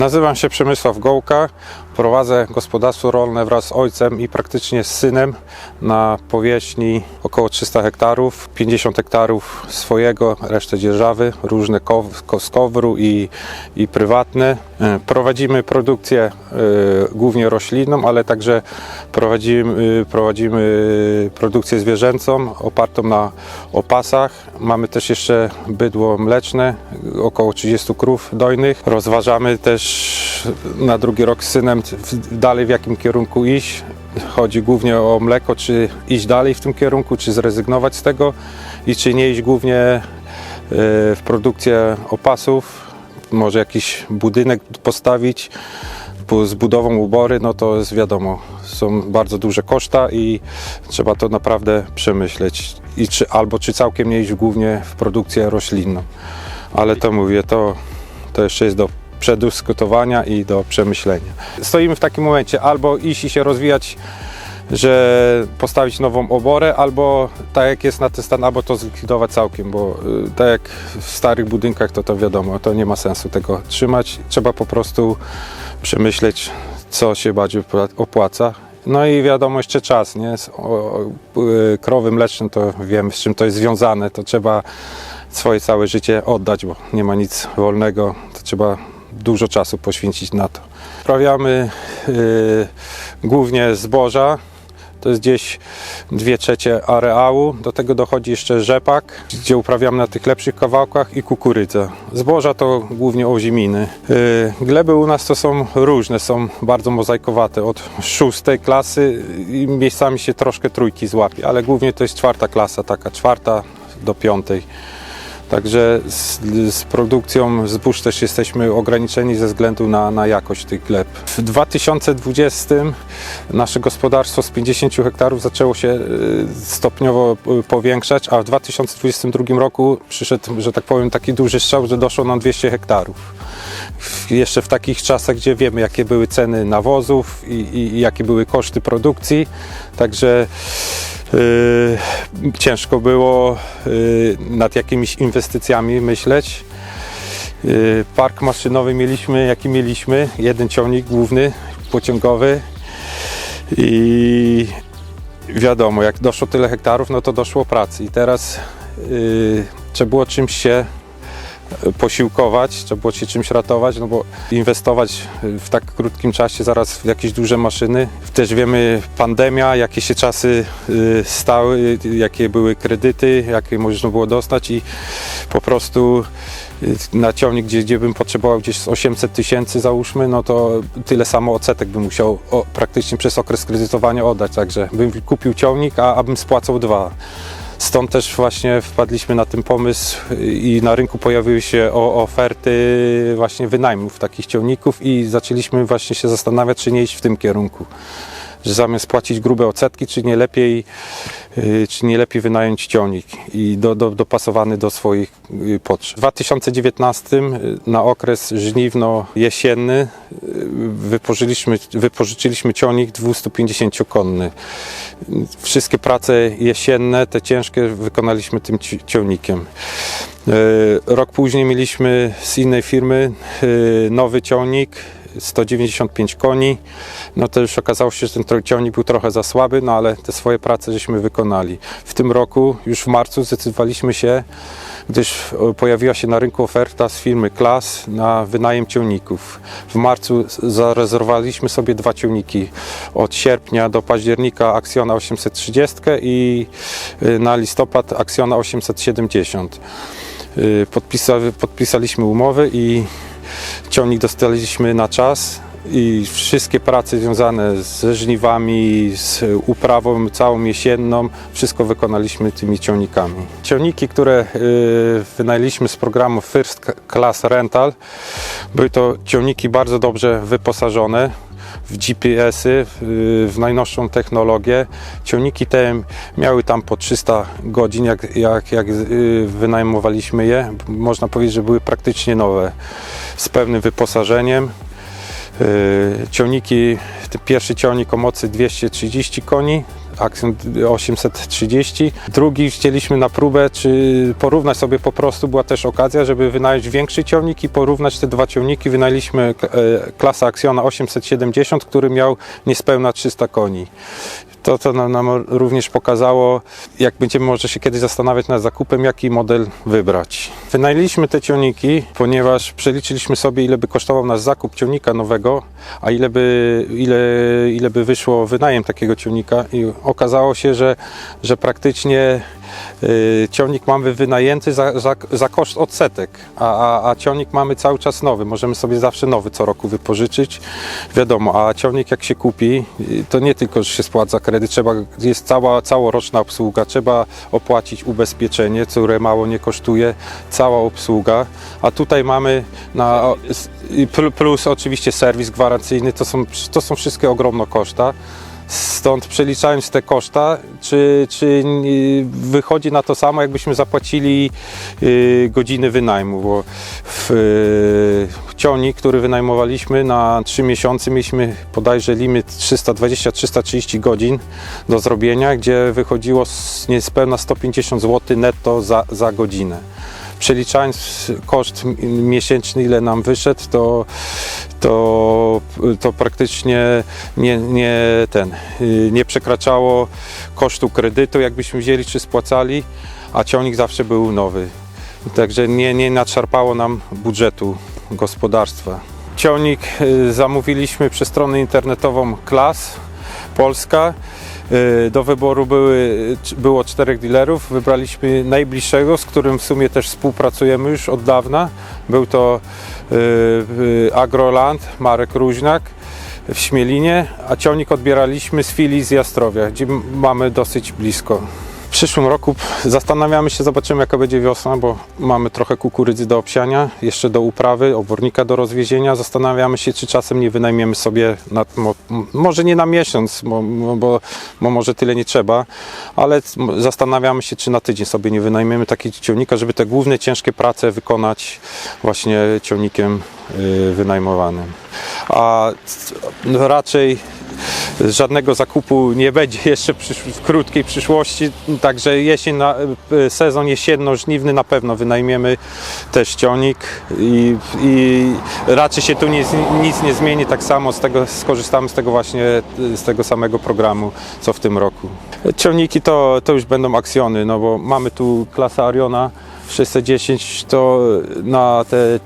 Nazywam się Przemysław Gołka. Prowadzę gospodarstwo rolne wraz z ojcem i praktycznie z synem na powierzchni około 300 hektarów. 50 hektarów swojego, resztę dzierżawy, różne kow, ko- z kowru i, i prywatne. E, Prowadzimy produkcję e, głównie roślinną, ale także prowadzimy, prowadzimy produkcję zwierzęcą opartą na opasach. Mamy też jeszcze bydło mleczne, około 30 krów dojnych. Rozważamy też na drugi rok z synem dalej w jakim kierunku iść. Chodzi głównie o mleko, czy iść dalej w tym kierunku, czy zrezygnować z tego i czy nie iść głównie e, w produkcję opasów, może jakiś budynek postawić, z budową ubory, no to jest wiadomo, są bardzo duże koszta i trzeba to naprawdę przemyśleć. I czy, albo czy całkiem nie iść głównie w produkcję roślinną. Ale to mówię, to, to jeszcze jest do przedyskutowania i do przemyślenia. Stoimy w takim momencie albo iść i się rozwijać, że postawić nową oborę, albo tak jak jest na ten stan, albo to zlikwidować całkiem, bo y, tak jak w starych budynkach, to to wiadomo, to nie ma sensu tego trzymać. Trzeba po prostu przemyśleć, co się bardziej opła- opłaca. No i wiadomo jeszcze czas, nie? Y, krowy mleczne to wiemy z czym to jest związane, to trzeba swoje całe życie oddać, bo nie ma nic wolnego, to trzeba dużo czasu poświęcić na to. Uprawiamy y, głównie zboża, to jest gdzieś 2 trzecie areału. Do tego dochodzi jeszcze rzepak, gdzie uprawiamy na tych lepszych kawałkach i kukurydza. Zboża to głównie oziminy. Yy, Gleby u nas to są różne, są bardzo mozaikowate. Od szóstej klasy miejscami się troszkę trójki złapie, ale głównie to jest czwarta klasa, taka czwarta do piątej. Także z, z produkcją zbóż też jesteśmy ograniczeni ze względu na, na jakość tych gleb. W 2020 nasze gospodarstwo z 50 hektarów zaczęło się y, stopniowo y, powiększać, a w 2022 roku przyszedł, że tak powiem, taki duży strzał, że doszło nam 200 hektarów. Jeszcze w takich czasach, gdzie wiemy, jakie były ceny nawozów i, i, i jakie były koszty produkcji, także ciężko było yy, nad jakimiś inwestycjami myśleć. Yy, park maszynowy mieliśmy, jaki mieliśmy, jeden ciągnik główny, pociągowy. I wiadomo, jak doszło tyle hektarów, no to doszło pracy. I teraz trzeba było czymś się posiłkować, trzeba było się czymś ratować, no bo inwestować w tak krótkim czasie zaraz w jakieś duże maszyny. Też wiemy pandemia, jakie się czasy y, stały, jakie były kredyty, jakie można było dostać i po prostu y, na ciągnik, gdzie, gdzie bym potrzebował gdzieś z 800 tysięcy załóżmy, no to tyle samo odsetek bym musiał o, praktycznie przez okres kredytowania oddać, także bym kupił ciągnik, a abym spłacał dwa. Stąd też właśnie wpadliśmy na ten pomysł i na rynku pojawiły się oferty właśnie wynajmów takich ciągników i zaczęliśmy właśnie się zastanawiać, czy nie iść w tym kierunku. Że zamiast płacić grube odsetki, czy nie lepiej, y, czy nie lepiej wynająć ciągnik i do, do, dopasowany do swoich y, potrzeb. W 2019 y, na okres żniwno-jesienny wypożyczyliśmy, wypożyczyliśmy ciągnik 250-konny. Wszystkie prace jesienne, te ciężkie, wykonaliśmy tym ci- ciągnikiem. Rok później mieliśmy z innej firmy nowy ciągnik, 195 koni. No to już okazało się, że ten tro- ciągnik był trochę za słaby, no ale te swoje prace żeśmy wykonali. W tym roku, już w marcu, zdecydowaliśmy się, gdyż e, pojawiła się na rynku oferta z firmy Klas na wynajem ciągników. W marcu zarezerwowaliśmy sobie dwa ciągniki. Od sierpnia do października Aksjona 830 i y, na listopad Aksjona 870. Y, Podpisa, podpisaliśmy umowy i ciągnik dostaliśmy na czas i wszystkie prace związane ze żniwami, z uprawą całą jesienną, wszystko wykonaliśmy tymi ciągnikami. Ciągniki, które y, wynajęliśmy z programu First Class Rental, były to ciągniki bardzo dobrze wyposażone w GPS-y, w, najnowszą technologię. Ciągniki te miały tam po 300 godzin, jak, jak, jak y, wynajmowaliśmy je. Można powiedzieć, że były praktycznie nowe, z pewnym wyposażeniem. Y, Ciągniki, pierwszy ciągnik o mocy 230 koni, Axion 830. Drugi chcieliśmy na próbę, czy porównać sobie po prostu, była też okazja, żeby wynająć większy ciągnik i porównać te dwa ciągniki. Wynajęliśmy e, klasę Axiona 870, który miał niespełna 300 koni. To, to nam, nam również pokazało, jak będziemy może się kiedyś zastanawiać nad zakupem, jaki model wybrać. Wynajęliśmy te ciągniki, ponieważ przeliczyliśmy sobie, ile by kosztował nas zakup ciągnika nowego, a ile by, ile, ile by wyszło wynajem takiego ciągnika i okazało się, że, że praktycznie ciągnik mamy wynajęty za, za, za koszt odsetek, a, a, a ciągnik mamy cały czas nowy. Możemy sobie zawsze nowy co roku wypożyczyć. Wiadomo, a ciągnik jak się kupi, y, to nie tylko, że się spłaca kredyt, trzeba, jest cała całoroczna obsługa, trzeba opłacić ubezpieczenie, które mało nie kosztuje, cała obsługa, a tutaj mamy na, plus oczywiście serwis gwarancyjny, to są, to są wszystkie ogromne koszta. Stąd przeliczając te koszta, czy, czy wychodzi na to samo, jakbyśmy zapłacili y, godziny wynajmu, bo w y, ciągnik, który wynajmowaliśmy na 3 miesiące, mieliśmy bodajże limit 320-330 godzin do zrobienia, gdzie wychodziło niespełna 150 zł netto za, za godzinę. Przeliczając koszt miesięczny, ile nam wyszedł, to, to, to praktycznie nie, nie, ten, y, nie przekraczało kosztu kredytu, jakbyśmy wzięli czy spłacali, a ciągnik zawsze był nowy. Także nie, nie nadszarpało nam budżetu gospodarstwa. Ciągnik y, zamówiliśmy przez stronę internetową Klas Polska. Y, Do wyboru były, było czterech dealerów. Wybraliśmy najbliższego, z którym w sumie też współpracujemy już od dawna. Był to y, Agroland, Marek Róźnak w Śmielinie, a ciągnik odbieraliśmy z filii z Jastrowia, gdzie mamy dosyć blisko. W przyszłym roku zastanawiamy się, zobaczymy jaka będzie wiosna, bo mamy trochę kukurydzy do obsiania, jeszcze do uprawy, obornika do rozwiezienia. Zastanawiamy się, czy czasem nie wynajmiemy sobie, na, mo, może nie na miesiąc, bo, bo, bo może tyle nie trzeba, ale zastanawiamy się, czy na tydzień sobie nie wynajmiemy takiego ciągnika, żeby te główne ciężkie prace wykonać właśnie ciągnikiem y, wynajmowanym. A raczej żadnego zakupu nie będzie jeszcze w krótkiej przyszłości, także jesień, na, y, sezon jesienno-żniwny na pewno wynajmiemy też ciągnik i, i raczej się tu nie, nic nie zmieni, tak samo z tego, skorzystamy z tego właśnie, y, z tego samego programu, co w tym roku. Ciągniki to, to już będą aksjony, no bo mamy tu klasę Ariona. 610, to na te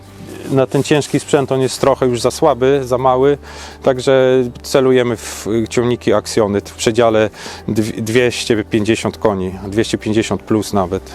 na ten ciężki sprzęt on jest trochę już za słaby, za mały, także celujemy w ciągniki Aksjony w przedziale dw- 250 koni, 250 plus nawet.